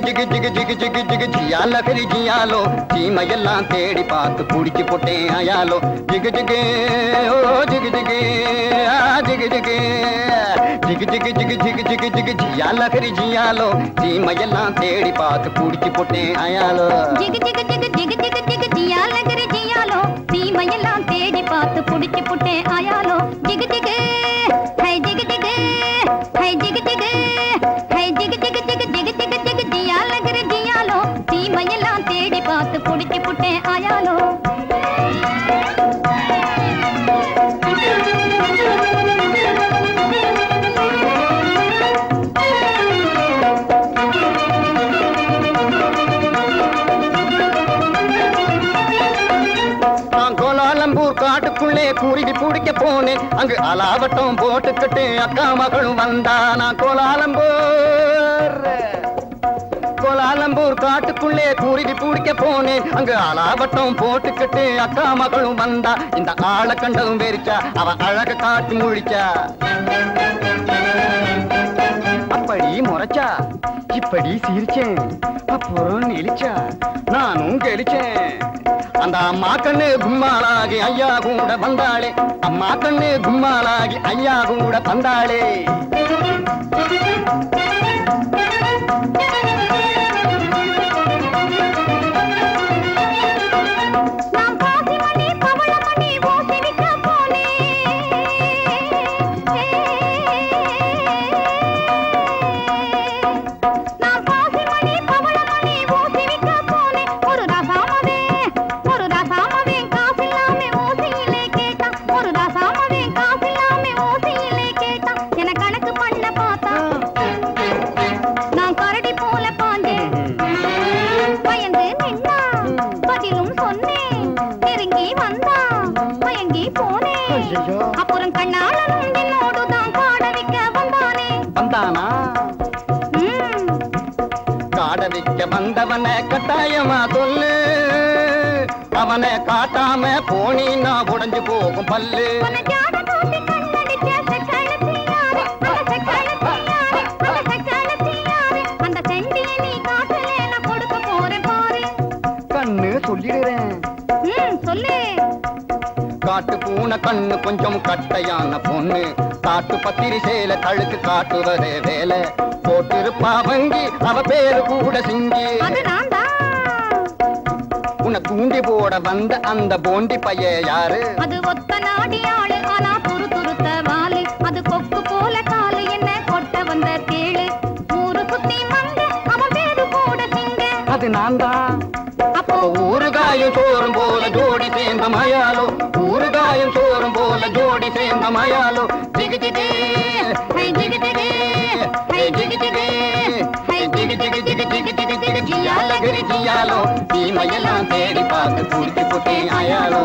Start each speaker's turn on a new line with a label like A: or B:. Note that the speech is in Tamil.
A: ಜಿಗಿ ಜಿಗಿ ಜಿಗಿ ಜಿಗಿ ಜಿಗಿ ಜಿಯಾ ಲಖರಿ ಜಿಯಾಲೋ ಚೀಮಯೆಲ್ಲ ತೇಡಿ ಪಾತು ಕುಡಿಚಿ ಪೊಟ್ಟೆ ಅಯಾಲೋ ಜಿಗಿ ಜಿಗೆ ಓ ಜಿಗಿ ಜಿಗೆ ಆ ಜಿಗಿ ಜಿಗೆ ಜಿಗಿ ಜಿಗಿ
B: ಜಿಗಿ ಜಿಗಿ ಜಿಗಿ ಜಿಗಿ ಜಿಯಾ ಲಖರಿ ಜಿಯಾಲೋ ಚೀಮಯೆಲ್ಲ ತೇಡಿ ಪಾತು ಕುಡಿಚಿ ಪೊಟ್ಟೆ ಅಯಾಲೋ ಜಿಗಿ ಜಿಗಿ ಜಿಗಿ ಜಿಗಿ ಜಿಗಿ ಜಿಗಿ ಜಿಯಾ ಲಖರಿ ಜಿಯಾಲೋ ಚೀಮಯೆಲ್ಲ ತೇಡಿ ಪಾತು ಕುಡಿಚಿ ಪೊಟ್ಟೆ ಅಯಾಲೋ ಜಿಗಿ ಜಿಗೆ ಹೈ ಜಿಗಿ ಜಿಗೆ ಹೈ ಜಿಗಿ ಜಿಗೆ ಹೈ ಜಿಗಿ ಜಿಗಿ
A: ಜಿಗಿ கோலாலம்பூர் காட்டுக்குள்ளே பிடிக்க போனேன். அங்கு அலாவட்டம் போட்டுக்கிட்டு அக்கா மகளும் வந்தா நான் கோலாலம்பூர். கோலாலம்பூர் காட்டுக்குள்ளே குருவி பிடிக்க போனேன். அங்கு அலாவட்டம் போட்டுக்கிட்டு அக்கா மகளும் வந்தா. இந்த ஆளை கண்டதும் வெறிச்சா அவ அழக காட்டி முழிச்சா. அப்படி முறைச்சா இப்படி சிரிச்சேன். அப்புறம் நெளிச்சா நானும் கெளிச்சேன். அந்த அம்மா கண்ணு கும்மாளாகி ஐயா கூட வந்தாளே. அம்மா கண்ணு கும்மாளாகி ஐயா கூட வந்தாளே.
B: அப்புறம் கண்ணாளன் என்னோடு வந்தானே.
A: வந்தானா? காட வந்தவன கட்டாயமா சொல்லு. அவனை காட்டாம போனீன்னா உடஞ்சு போகும் பல்லு. சொல்லிடுறேன்.
B: சொல்லு.
A: காட்டு பூனை கண்ணு கொஞ்சம் கட்டையான பொண்ணு. காட்டு பத்திரி சேல கழுக்கு காட்டுவதே வேலை. போட்டிருப்பா வங்கி அவ பேரு கூட சிங்கி. உன்னை தூண்டி போட வந்த அந்த போண்டி பைய யாரு?
B: அது ஒத்த நாடி ஆளு ஆனா துரு துருத்த வாலு. அது கொக்கு போல காலு என்ன கொட்ட வந்த தேளு ஊரு சுத்தி மங்க அவன் பேரு கூட திங்க
A: அது நான் தான்
B: அப்போ
A: ஊறுகாயும் சோறும் போல ஜோடி சேர்ந்த மயாலோ. சாயம் சோரம் போல ஜோடி சேர்ந்த மயாலோ. ஜிகிதிகே
B: ஹை ஜிகிதிகே ஹை ஜிகிதிகே ஹை ஜிகிதிகி ஜிகிதிகி ஜிகிதிகி ஜியால. கிரி
A: ஜியாலோ தீமையெல்லாம் தேடி பார்த்து பூர்த்தி புட்டேன் அயாலோ.